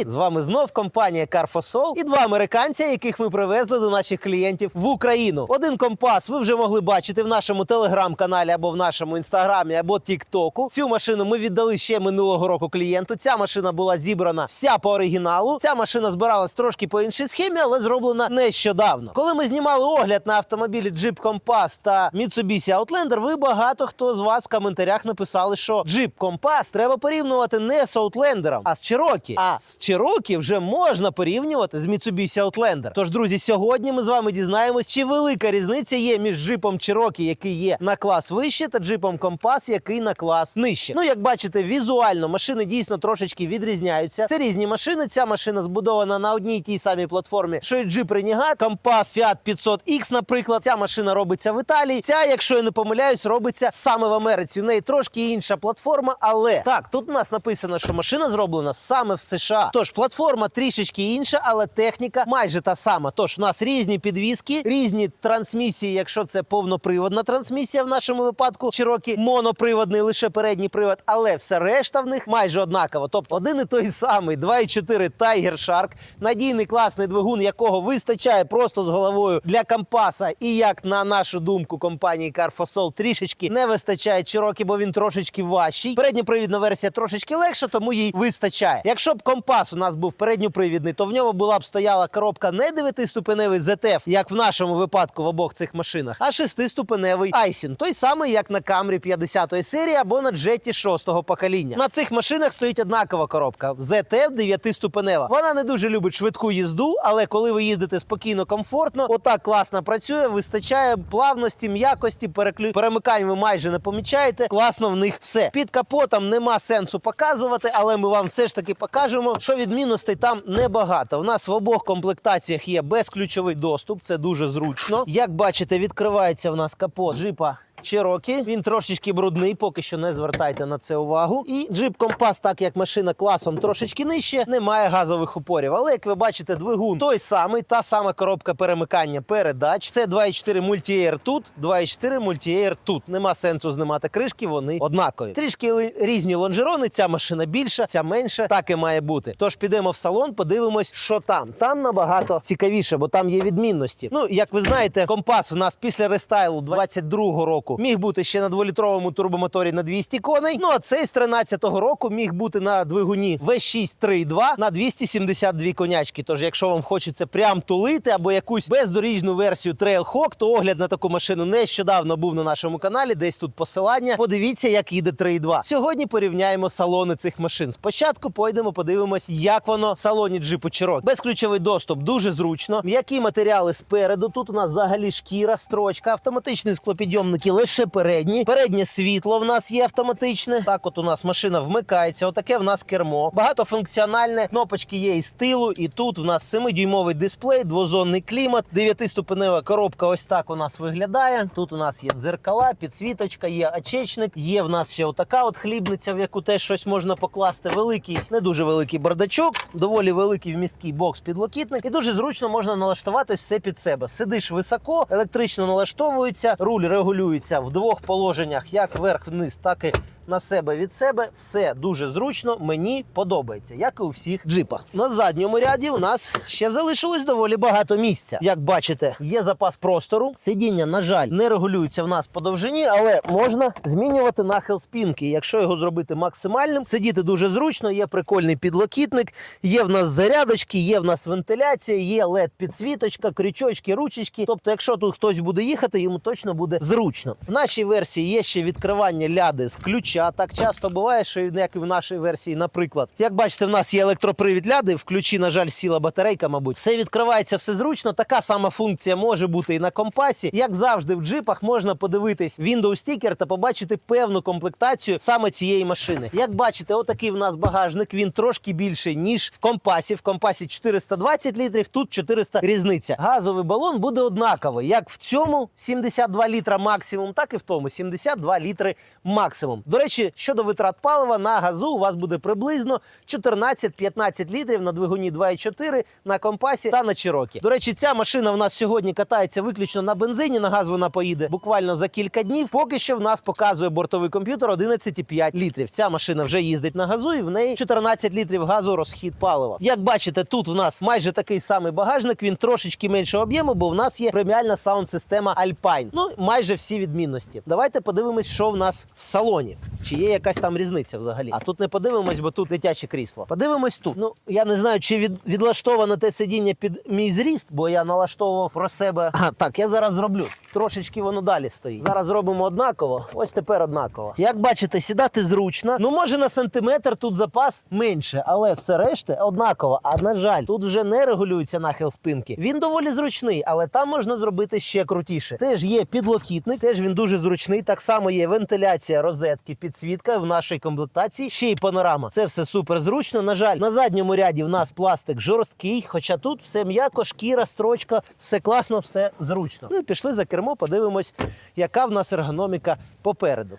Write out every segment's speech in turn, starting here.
привіт! З вами знов компанія Carfosol і два американця, яких ми привезли до наших клієнтів в Україну. Один компас ви вже могли бачити в нашому телеграм-каналі або в нашому інстаграмі, або Тіктоку. Цю машину ми віддали ще минулого року клієнту. Ця машина була зібрана вся по оригіналу. Ця машина збиралась трошки по іншій схемі, але зроблена нещодавно. Коли ми знімали огляд на автомобілі Jeep Compass та Mitsubishi Outlander, ви багато хто з вас в коментарях написали, що Jeep Compass треба порівнювати не з Outlander, а з Cherokee. А з Cherokee вже можна порівнювати з Mitsubishi Outlander. Тож, друзі, сьогодні ми з вами дізнаємось, чи велика різниця є між джипом Cherokee, який є на клас вище, та джипом Compass, який на клас нижче. Ну, як бачите, візуально машини дійсно трошечки відрізняються. Це різні машини. Ця машина збудована на одній тій самій платформі, що й Jeep Renegade, Compass Fiat 500X, наприклад. Ця машина робиться в Італії. Ця, якщо я не помиляюсь, робиться саме в Америці. У неї трошки інша платформа, але так, тут у нас написано, що машина зроблена саме в США. Тож платформа трішечки інша, але техніка майже та сама. Тож у нас різні підвіски, різні трансмісії, якщо це повноприводна трансмісія в нашому випадку, Cherokee моноприводний, лише передній привод, але все решта в них майже однаково. Тобто один і той самий 2.4 Tiger Shark, надійний класний двигун, якого вистачає просто з головою для компаса. І як на нашу думку, компанії Carfosol трішечки не вистачає Cherokee, бо він трошечки важчий. Передньопривідна версія трошечки легша, тому їй вистачає. Якщо б компас у нас був передньопривідний, то в ньому була б стояла коробка не 9-ступеневий ZF, як в нашому випадку в обох цих машинах, а 6-ступеневий Aisin. Той самий, як на Camry 50-ї серії або на Jetta 6-го покоління. На цих машинах стоїть однакова коробка ZF 9-ступенева. Вона не дуже любить швидку їзду, але коли ви їздите спокійно, комфортно, отак класно працює, вистачає плавності, м'якості, переклю... перемикань ви майже не помічаєте. Класно в них все. Під капотом нема сенсу показувати, але ми вам все ж таки покажемо, що відмінностей там небагато. У нас в обох комплектаціях є безключовий доступ, це дуже зручно. Як бачите, відкривається в нас капот джипа. Cherokee. він трошечки брудний, поки що не звертайте на це увагу. І Jeep Compass, так як машина класом трошечки нижче, не має газових упорів. Але як ви бачите, двигун той самий, та сама коробка перемикання передач. Це 2.4 Multi-Air тут, 2.4 Multi-Air тут. Нема сенсу знімати кришки, вони однакові. Трішки різні лонжерони. Ця машина більша, ця менша. Так і має бути. Тож підемо в салон, подивимось, що там. Там набагато цікавіше, бо там є відмінності. Ну, як ви знаєте, компас в нас після рестайлу 22-го року міг бути ще на дволітровому турбомоторі на 200 коней. Ну а цей з 13-го року міг бути на двигуні V6 3.2 на 272 конячки. Тож, якщо вам хочеться прям тулити або якусь бездоріжну версію Trailhawk, то огляд на таку машину нещодавно був на нашому каналі. Десь тут посилання. Подивіться, як їде 3.2. Сьогодні порівняємо салони цих машин. Спочатку пойдемо подивимось, як воно в салоні джипу Cherokee. Безключовий доступ дуже зручно. М'які матеріали спереду. Тут у нас взагалі шкіра, строчка, автоматичні склопідйомники лише передні. Переднє світло в нас є автоматичне. Так, от у нас машина вмикається. Отаке в нас кермо. Багатофункціональне. Кнопочки є і з тилу, і тут в нас 7-дюймовий дисплей, двозонний клімат, 9-ступенева коробка. Ось так у нас виглядає. Тут у нас є дзеркала, підсвіточка, є очечник. Є в нас ще отака от хлібниця, в яку теж щось можна покласти. Великий, не дуже великий бардачок, доволі великий вмісткий бокс підлокітник. І дуже зручно можна налаштувати все під себе. Сидиш високо, електрично налаштовується, руль регулюється в двох положеннях, як вверх-вниз, так і на себе від себе. Все дуже зручно. Мені подобається, як і у всіх джипах. На задньому ряді у нас ще залишилось доволі багато місця. Як бачите, є запас простору. Сидіння, на жаль, не регулюється в нас по довжині, але можна змінювати нахил спинки. Якщо його зробити максимальним, сидіти дуже зручно. Є прикольний підлокітник, є в нас зарядочки, є в нас вентиляція, є led підсвіточка, крючочки, ручечки. Тобто, якщо тут хтось буде їхати, йому точно буде зручно. В нашій версії є ще відкривання ляди з ключа. Так часто буває, що як і в нашій версії, наприклад, як бачите, в нас є електропривід ляди. В ключі, на жаль, сіла батарейка, мабуть, все відкривається, все зручно. Така сама функція може бути і на компасі. Як завжди, в джипах можна подивитись Windows Sticker та побачити певну комплектацію саме цієї машини. Як бачите, отакий в нас багажник. Він трошки більший ніж в компасі. В компасі 420 літрів, тут 400 різниця. Газовий балон буде однаковий, як в цьому 72 літра максимум, так і в тому 72 літри максимум. До речі. Речі, щодо витрат палива на газу у вас буде приблизно 14-15 літрів на двигуні 2,4 на компасі та на Чирокі. До речі, ця машина в нас сьогодні катається виключно на бензині. На газ вона поїде буквально за кілька днів. Поки що в нас показує бортовий комп'ютер 11,5 літрів. Ця машина вже їздить на газу, і в неї 14 літрів газу розхід палива. Як бачите, тут в нас майже такий самий багажник. Він трошечки меншого об'єму, бо в нас є преміальна саунд-система Alpine. Ну майже всі відмінності. Давайте подивимось, що в нас в салоні. Чи є якась там різниця взагалі? А тут не подивимось, бо тут дитяче крісло. Подивимось тут. Ну я не знаю, чи від, відлаштоване те сидіння під мій зріст, бо я налаштовував про себе. А, так, я зараз зроблю. Трошечки воно далі стоїть. Зараз зробимо однаково. Ось тепер однаково. Як бачите, сідати зручно. Ну може на сантиметр тут запас менше, але все решта однаково. А на жаль, тут вже не регулюється нахил спинки. Він доволі зручний, але там можна зробити ще крутіше. Теж є підлокітник, теж він дуже зручний. Так само є вентиляція розетки, підсвітка в нашій комплектації. Ще й панорама. Це все супер зручно. На жаль, на задньому ряді в нас пластик жорсткий, хоча тут все м'яко, шкіра, строчка, все класно, все зручно. Ну і пішли за кермо, подивимось, яка в нас ергономіка попереду.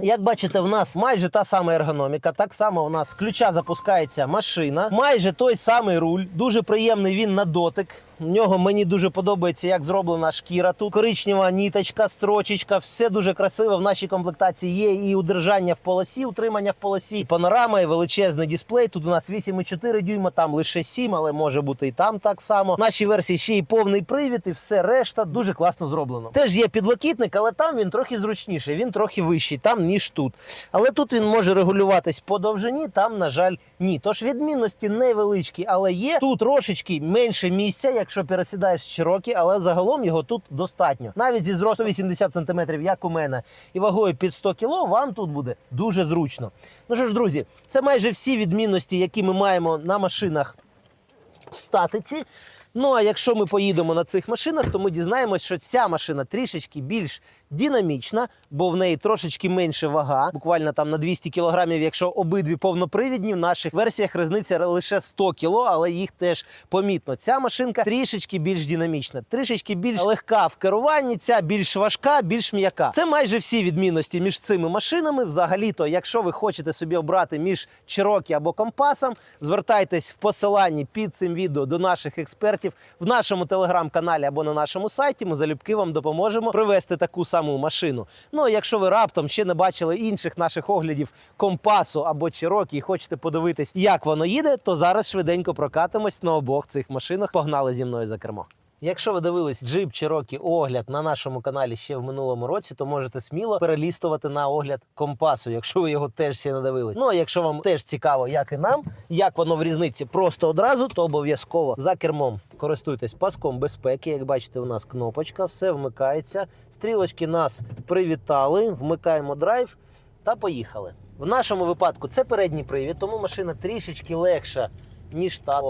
Як бачите, в нас майже та сама ергономіка. Так само у нас з ключа запускається машина. Майже той самий руль. Дуже приємний він на дотик. В нього мені дуже подобається, як зроблена шкіра. Тут коричнева ніточка, строчечка, все дуже красиво. В нашій комплектації є і удержання в полосі, утримання в полосі, і панорама, і величезний дисплей. Тут у нас 8,4 дюйма, там лише 7, але може бути і там так само. В нашій версії ще й повний привід, і все решта дуже класно зроблено. Теж є підлокітник, але там він трохи зручніший, він трохи вищий, там ніж тут. Але тут він може регулюватись по довжині, там, на жаль, ні. Тож відмінності невеличкі, але є тут трошечки менше місця, якщо пересідаєш широкі, але загалом його тут достатньо. Навіть зі зросту 80 см, як у мене, і вагою під 100 кг, вам тут буде дуже зручно. Ну що ж, друзі, це майже всі відмінності, які ми маємо на машинах в статиці. Ну а якщо ми поїдемо на цих машинах, то ми дізнаємось, що ця машина трішечки більш динамічна, бо в неї трошечки менше вага, буквально там на 200 кілограмів, якщо обидві повнопривідні. В наших версіях різниця лише 100 кіло, але їх теж помітно. Ця машинка трішечки більш динамічна, трішечки більш легка в керуванні. Ця більш важка, більш м'яка. Це майже всі відмінності між цими машинами. Взагалі-то, якщо ви хочете собі обрати між Cherokee або компасом, звертайтесь в посиланні під цим відео до наших експертів в нашому телеграм-каналі або на нашому сайті. Ми залюбки вам допоможемо привезти таку саму машину. Ну а якщо ви раптом ще не бачили інших наших оглядів компасу або Cherokee і хочете подивитись, як воно їде, то зараз швиденько прокатимось на обох цих машинах. Погнали зі мною за кермо. Якщо ви дивились джип Cherokee огляд на нашому каналі ще в минулому році, то можете сміло перелістувати на огляд компасу, якщо ви його теж ще не дивились. Ну а якщо вам теж цікаво, як і нам, як воно в різниці просто одразу, то обов'язково за кермом користуйтесь паском безпеки. Як бачите, у нас кнопочка, все вмикається. Стрілочки нас привітали. Вмикаємо драйв та поїхали. В нашому випадку це передній привід, тому машина трішечки легша, ніж та.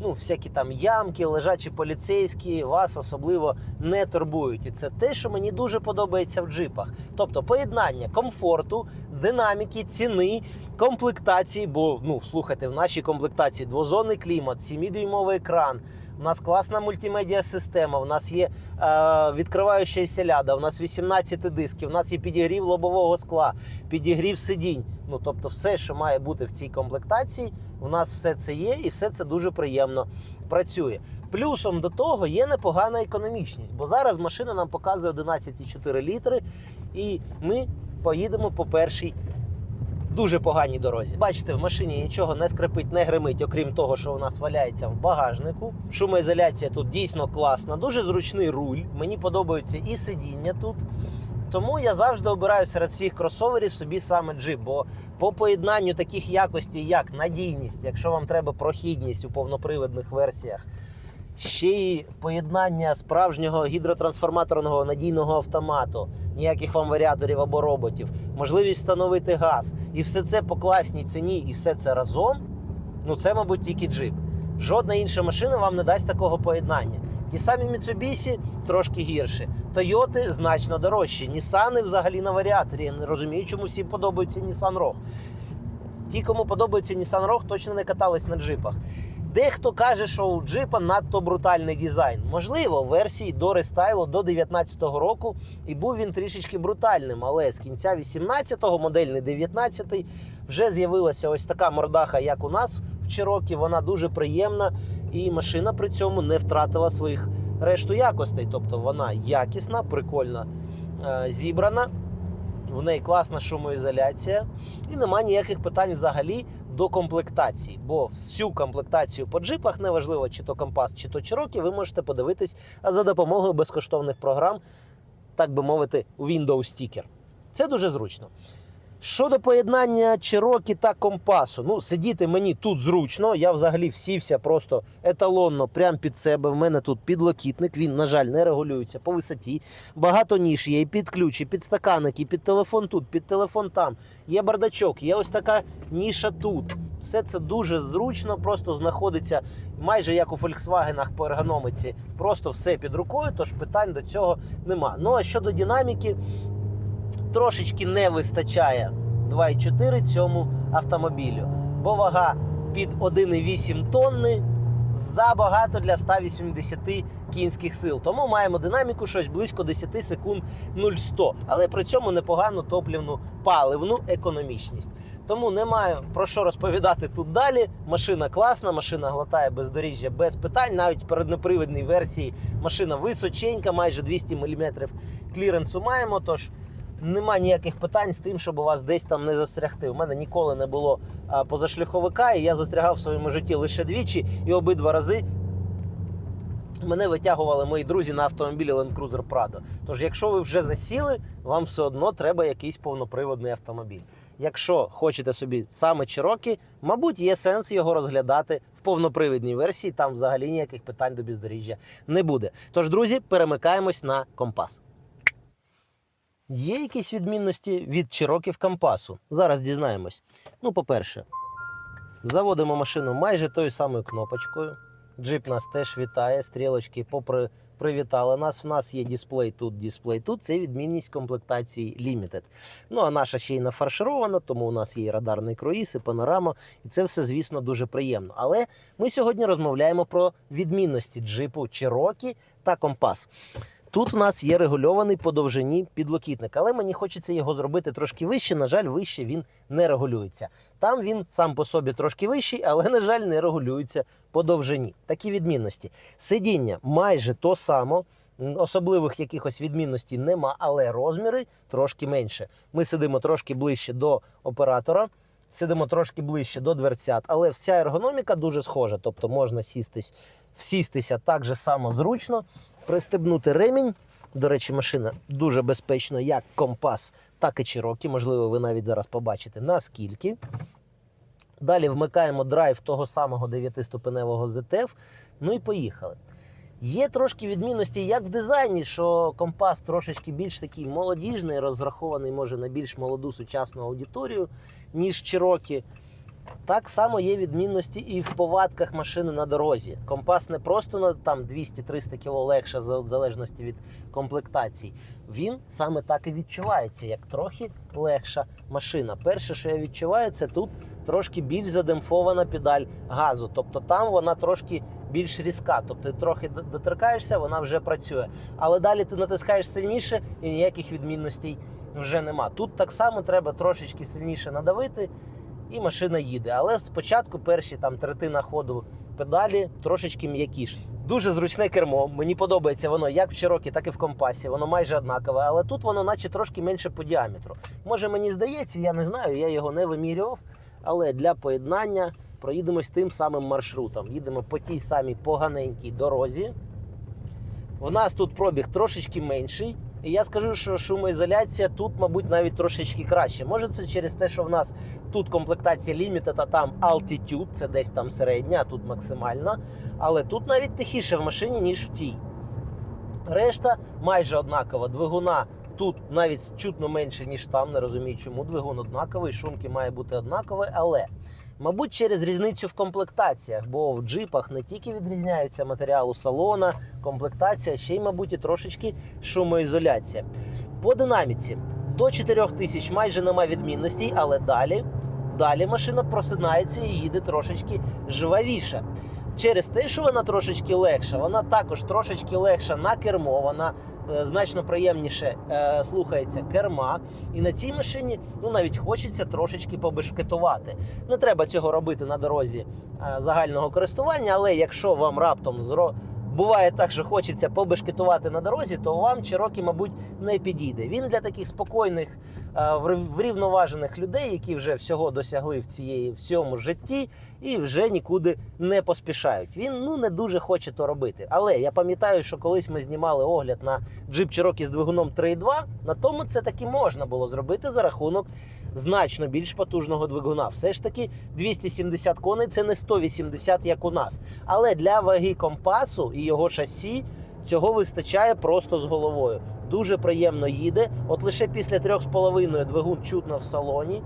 Ну, всякі там ямки, лежачі поліцейські вас особливо не турбують. І це те, що мені дуже подобається в джипах. Тобто поєднання комфорту, динаміки, ціни, комплектації. Бо ну слухайте, в нашій комплектації двозонний клімат, 7-дюймовий екран. У нас класна мультимедіа система, у нас є е, відкриваюча ляда, у нас 18 дисків, у нас є підігрів лобового скла, підігрів сидінь. Ну тобто, все, що має бути в цій комплектації, у нас все це є, і все це дуже приємно працює. Плюсом до того є непогана економічність, бо зараз машина нам показує 11,4 літри, і ми поїдемо по першій дуже поганій дорозі. Бачите, в машині нічого не скрипить, не гримить, окрім того, що у нас валяється в багажнику. Шумоізоляція тут дійсно класна, дуже зручний руль. Мені подобаються і сидіння тут. Тому я завжди обираю серед всіх кросоверів собі саме джип. Бо по поєднанню таких якостей, як надійність, якщо вам треба прохідність у повнопривідних версіях, ще й поєднання справжнього гідротрансформаторного надійного автомату, ніяких вам варіаторів або роботів, можливість встановити газ, і все це по класній ціні, і все це разом. Ну це, мабуть, тільки джип. Жодна інша машина вам не дасть такого поєднання. Ті самі Mitsubishi трошки гірші, Toyota значно дорожчі, Nissan взагалі на варіаторі. Я не розумію, чому всім подобається Nissan Rogue. Ті, кому подобається Nissan Rogue, точно не катались на джипах. Дехто каже, що у джипа надто брутальний дизайн. Можливо, в версії до рестайлу до 19-го року і був він трішечки брутальним, але з кінця 18-го, модельний 19-й, вже з'явилася ось така мордаха, як у нас в Чирокі. Вона дуже приємна, і машина при цьому не втратила своїх решту якостей. Тобто вона якісна, прикольно е, зібрана. В неї класна шумоізоляція, і немає ніяких питань взагалі до комплектації. Бо всю комплектацію по джипах, неважливо, чи то компас, чи то Чирокі, ви можете подивитись за допомогою безкоштовних програм, так би мовити, Windows Sticker. Це дуже зручно. Щодо поєднання Cherokee та компасу, ну сидіти мені тут зручно. Я взагалі всівся просто еталонно, прямо під себе. В мене тут підлокітник. Він, на жаль, не регулюється по висоті. Багато ніж є і під ключ, і під стаканник, під телефон тут, під телефон там. Є бардачок, є ось така ніша тут. Все це дуже зручно, просто знаходиться майже як у Volkswagen по ергономиці. Просто все під рукою, тож питань до цього нема. Ну а щодо динаміки, трошечки не вистачає 2,4 цьому автомобілю, бо вага під 1,8 тонни забагато для 180 кінських сил. Тому маємо динаміку щось близько 10 секунд 0,100, але при цьому непогану топлівну паливну економічність. Тому не маю про що розповідати тут далі. Машина класна, машина глотає бездоріжжя без питань. Навіть в переднепривідній версії машина височенька, майже 200 мм кліренсу маємо. Тож нема ніяких питань з тим, щоб у вас десь там не застрягти. У мене ніколи не було позашляховика, і я застрягав в своєму житті лише двічі, і обидва рази мене витягували мої друзі на автомобілі Land Cruiser Prado. Тож, якщо ви вже засіли, вам все одно треба якийсь повноприводний автомобіль. Якщо хочете собі саме Cherokee, мабуть, є сенс його розглядати в повнопривідній версії. Там взагалі ніяких питань до бездоріжжя не буде. Тож, друзі, перемикаємось на компас. Є якісь відмінності від Cherokee в компасу? Зараз дізнаємось. Ну, по-перше, заводимо машину майже тою самою кнопочкою. Джип нас теж вітає, стрілочки попри привітали нас. В нас є дисплей тут, дисплей тут. Це відмінність комплектації Limited. Ну а наша ще й нафарширована, тому у нас є і радарний круїз, і панорама, і це все, звісно, дуже приємно. Але ми сьогодні розмовляємо про відмінності джипу Cherokee та компас. Тут в нас є регульований по довжині підлокітник, але мені хочеться його зробити трошки вище. На жаль, вище він не регулюється. Там він сам по собі трошки вищий, але, на жаль, не регулюється по довжині. Такі відмінності. Сидіння майже то само. Особливих якихось відмінностей нема, але розміри трошки менше. Ми сидимо трошки ближче до оператора, сидимо трошки ближче до дверцят, але вся ергономіка дуже схожа. Тобто можна сістись, всістися так же само зручно, пристебнути ремінь. До речі, машина дуже безпечно, як компас, так і Cherokee. Можливо, ви навіть зараз побачите наскільки. Далі вмикаємо драйв того самого 9-ступеневого ZF. Ну і поїхали. Є трошки відмінності як в дизайні, що компас трошечки більш такий молодіжний, розрахований може на більш молоду сучасну аудиторію, ніж Cherokee. Так само є відмінності і в повадках машини на дорозі. Компас не просто на там 200-300 кг легше, в залежності від комплектацій. Він саме так і відчувається, як трохи легша машина. Перше, що я відчуваю, це тут трошки більш задемпфована педаль газу. Тобто там вона трошки більш різка. Тобто ти трохи доторкаєшся, вона вже працює. Але далі ти натискаєш сильніше і ніяких відмінностей вже нема. Тут так само треба трошечки сильніше надавити і машина їде. Але спочатку перші там третина ходу педалі трошечки м'якіше. Дуже зручне кермо. Мені подобається воно як в Cherokee, так і в компасі. Воно майже однакове, але тут воно, наче трошки менше по діаметру. Може, мені здається, я не знаю, я його не вимірював. Але для поєднання проїдемось тим самим маршрутом. Їдемо по тій самій поганенькій дорозі. В нас тут пробіг трошечки менший. І я скажу, що шумоізоляція тут, мабуть, навіть трошечки краще. Може, це через те, що в нас тут комплектація Limited, а там Altitude, це десь там середня, тут максимальна. Але тут навіть тихіше в машині, ніж в тій. Решта майже однакова. Двигуна тут навіть чутно менше, ніж там. Не розумію, чому двигун однаковий, шумки має бути однакові, але. Мабуть, через різницю в комплектаціях, бо в джипах не тільки відрізняються матеріалу салона, комплектація, ще й, мабуть, і трошечки шумоізоляція. По динаміці до 4000 майже нема відмінностей, але далі, далі машина просинається і їде трошечки жвавіше. через те, що вона трошечки легша, вона також трошечки легша на кермо, вона значно приємніше е, слухається керма. І на цій машині ну навіть хочеться трошечки побешкетувати. Не треба цього робити на дорозі е, загального користування, але якщо вам раптом зро... Буває так, що хочеться побешкетувати на дорозі, то вам Cherokee, мабуть, не підійде. Він для таких спокійних, е, врівноважених людей, які вже всього досягли в цієї в цьому житті і вже нікуди не поспішають. Він ну не дуже хоче то робити. Але я пам'ятаю, що колись ми знімали огляд на джип Cherokee з двигуном 3.2, на тому це таки можна було зробити за рахунок значно більш потужного двигуна. Все ж таки 270 коней це не 180, як у нас. Але для ваги компасу і його шасі цього вистачає просто з головою. Дуже приємно їде. От лише після 3,5 двигун чутно в салоні.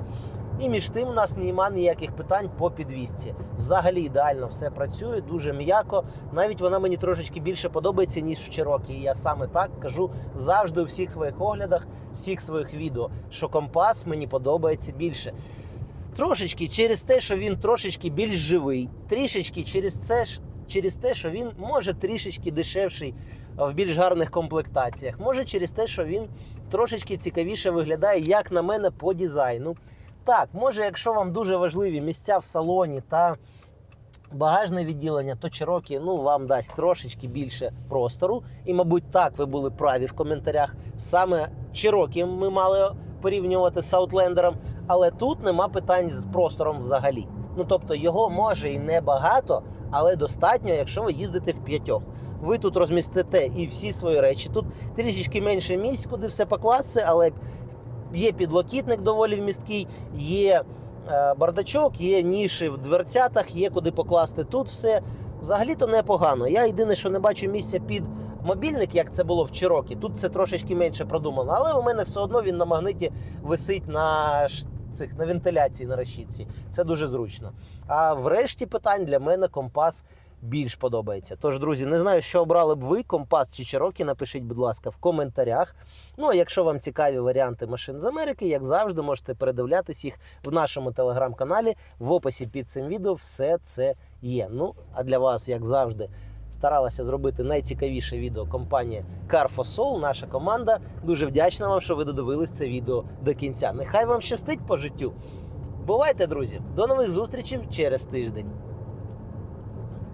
І між тим у нас нема ніяких питань по підвісці. Взагалі ідеально все працює, дуже м'яко. Навіть вона мені трошечки більше подобається, ніж в Cherokee. І я саме так кажу завжди у всіх своїх оглядах, всіх своїх відео, що компас мені подобається більше. Трошечки через те, що він трошечки більш живий, трішечки через це ж. Через те, що він може трішечки дешевший в більш гарних комплектаціях, може через те, що він трошечки цікавіше виглядає, як на мене, по дизайну. Так, може, якщо вам дуже важливі місця в салоні та багажне відділення, то Cherokee, ну, вам дасть трошечки більше простору. І, мабуть, так ви були праві в коментарях. Саме Cherokee ми мали порівнювати з Outlander, але тут нема питань з простором взагалі. Ну тобто його може і не багато, але достатньо, якщо ви їздите в п'ятьох. Ви тут розмістите і всі свої речі. Тут трішечки менше місць, куди все покласти, але є підлокітник доволі вмісткий, є е, бардачок, є ніші в дверцятах, є куди покласти тут все. Взагалі-то непогано. Я єдине, що не бачу місця під мобільник, як це було в Чирокі. Тут це трошечки менше продумано, але у мене все одно він на магниті висить на цих на вентиляції на решітці. Це дуже зручно. А врешті питань для мене компас більш подобається. Тож, друзі, не знаю, що обрали б ви, компас чи Cherokee, напишіть, будь ласка, в коментарях. Ну, а якщо вам цікаві варіанти машин з Америки, як завжди, можете передивлятись їх в нашому телеграм-каналі. В описі під цим відео все це є. Ну, а для вас, як завжди, старалася зробити найцікавіше відео компанія Car наша команда. Дуже вдячна вам, що ви додивились це відео до кінця. Нехай вам щастить по життю. Бувайте, друзі! До нових зустрічей через тиждень.